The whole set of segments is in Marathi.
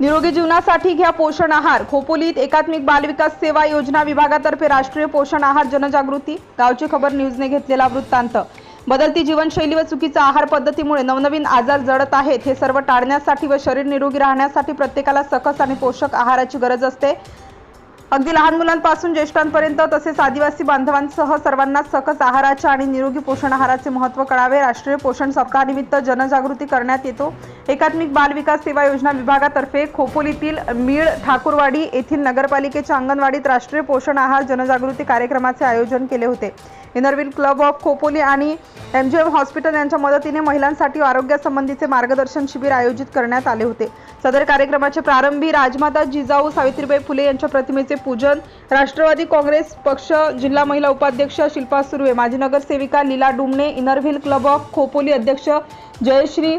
निरोगी जीवनासाठी घ्या पोषण आहार. खोपोलीत एकात्मिक बालविकास सेवा योजना विभागातर्फे राष्ट्रीय पोषण आहार जनजागृती. गावची खबर न्यूजने घेतलेला वृत्तांत. बदलती जीवनशैली व चुकीचा आहार पद्धतीमुळे नवनवीन आजार जडत आहेत. हे सर्व टाळण्यासाठी व शरीर निरोगी राहण्यासाठी प्रत्येकाला सकस आणि पोषक आहाराची गरज असते. अगदी लहान मुलांपासून ज्येष्ठांपर्यंत तसेच आदिवासी बांधवांसह सर्वांना सकस आहाराचे आणि निरोगी पोषण आहाराचे महत्त्व कळावे. राष्ट्रीय पोषण सप्ताहानिमित्त जनजागृती करण्यात येतो. एकात्मिक बाल विकास सेवा योजना विभागातर्फे खोपोलीतील मीळ ठाकूरवाडी येथील नगरपालिकेच्या अंगणवाडीत राष्ट्रीय पोषण आहार जनजागृती कार्यक्रमाचे आयोजन केले होते. इनरविल क्लब ऑफ खोपोली आणि एम जी एम हॉस्पिटल यांच्या मदतीने महिलांसाठी आरोग्यासंबंधीचे मार्गदर्शन शिबिर आयोजित करण्यात आले होते. सदर कार्यक्रमाचे प्रारंभी राजमाता जिजाऊ सावित्रीबाई फुले यांच्या प्रतिमेचे पूजन राष्ट्रवादी काँग्रेस पक्ष जिल्हा महिला उपाध्यक्ष शिल्पा सुर्वे माजी नगरसेविका Leela Dumane Inner Wheel Club of Khopoli अध्यक्ष जयश्री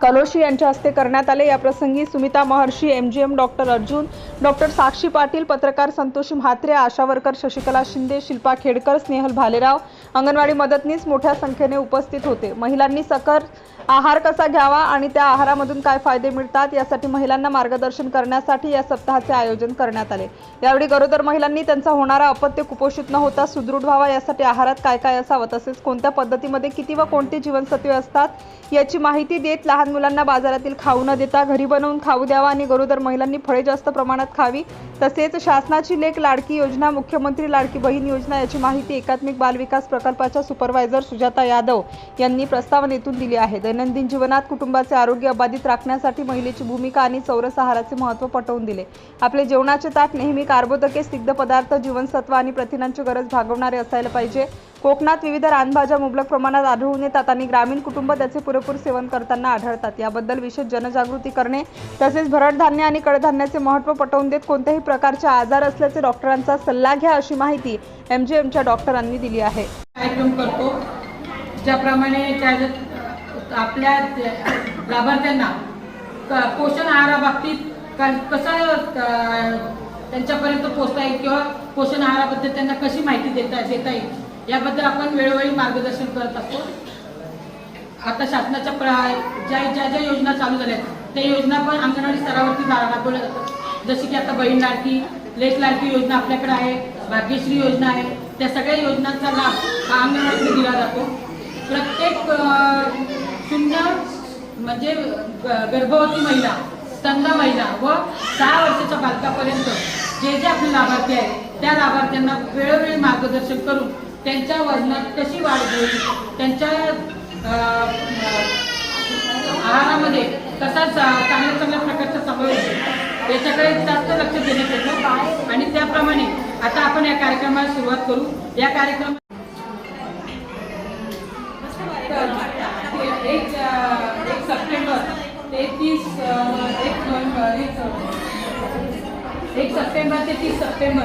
कलोशी यांच्या हस्ते करण्यात आले. या प्रसंगी Sumita Maharshi M G M doctor Arjun doctor Sakshi Patil पत्रकार संतोषी म्हात्रे आशावरकर शशिकला शिंदे शिल्पा खेडकर स्नेहल भालेराव अंगणवाडी मदतनीस मोठ्या संख्येने उपस्थित होते. महिलांनी सकर आहार कसा घ्यावा आणि त्या आहारामधून काय फायदे मिळतात यासाठी महिलांना मार्गदर्शन करण्यासाठी या सप्ताहाचे आयोजन करण्यात आले. यावेळी गरोदर महिलांनी त्यांचा होणारा अपत्य कुपोषित न होता सुदृढ व्हावा यासाठी आहारात काय काय असावं तसेच कोणत्या पद्धतीमध्ये किती व कोणती जीवनसत्वे असतात याची माहिती देत लहान मुलांना बाजारातील खाऊ न देता घरी बनवून खाऊ द्यावा आणि गरोदर महिलांनी फळे जास्त प्रमाणात खावी. तसेच शासनाची लेख लाडकी योजना मुख्यमंत्री लाडकी बहीण योजना याची माहिती एकात्मिक बालविकास प्रकल्पाच्या सुपरवायझर सुजाता यादव यांनी प्रस्तावनेतून दिली आहे. दैनंदिन जीवनात कुटुंबाचे आरोग्य अबाधित राखण्यासाठी महिलेची भूमिका आणि चौरस आहाराचे महत्त्व पटवून दिले. आपले जेवणाचे ताट नेहमी कार्बोदके स्निग्ध पदार्थ जीवनसत्व आणि प्रथिनांची गरज भागवणारे असायला पाहिजे. कोकणात विविध रानभाज्या मुबलक प्रमाणात आढळून येतात आणि ग्रामीण कुटुंब त्याचे पुरेपूर सेवन करताना आढळतात. याबद्दल विशेष जनजागृती करणे तसेच भरडधान्य आणि कडधान्याचे महत्त्व पटवून देत कोणत्याही प्रकारचे आजार असल्याचे डॉक्टरांचा सल्ला घ्या अशी माहिती एम जी एमच्या डॉक्टरांनी दिली आहे. कार्यक्रम करतो. ज्याप्रमाणे आपल्या लाभार्थ्यांना पोषण आहाराबाबतीत कसं त्यांच्यापर्यंत पोचता येईल किंवा पोषण आहाराबद्दल त्यांना कशी माहिती देता देता येईल? याबद्दल आपण वेळोवेळी मार्गदर्शन करत असतो. आता शासनाच्या प्र- ज्या ज्या ज्या योजना चालू झाल्या आहेत त्या योजना पण अंगणवाडी स्तरावरती राबवल्या जातात जसे की आता बहीण लाडकी लेख लाडकी योजना आपल्याकडे आहे भाग्यश्री योजना आहे त्या सगळ्या योजनांचा लाभ हा अंगणवाडीत दिला जातो. प्रत्येक शून्य म्हणजे गर्भवती महिला स्तंद महिला व सहा वर्षाच्या बालकापर्यंत जे जे आपले लाभार्थी आहेत त्या लाभार्थ्यांना वेळोवेळी मार्गदर्शन करून त्यांच्या वजनात कशी वाढ होईल त्यांच्या आहारामध्ये कसा चांगल्या चांगल्या प्रकारचा समावेश याच्याकडे जास्त लक्ष देण्यात येतं. आणि त्याप्रमाणे आता आपण या कार्यक्रमाला सुरुवात करू. या कार्यक्रमात एक एक सप्टेंबर ते तीस एक नोव्हेंबर एक सप्टेंबर ते तीस September.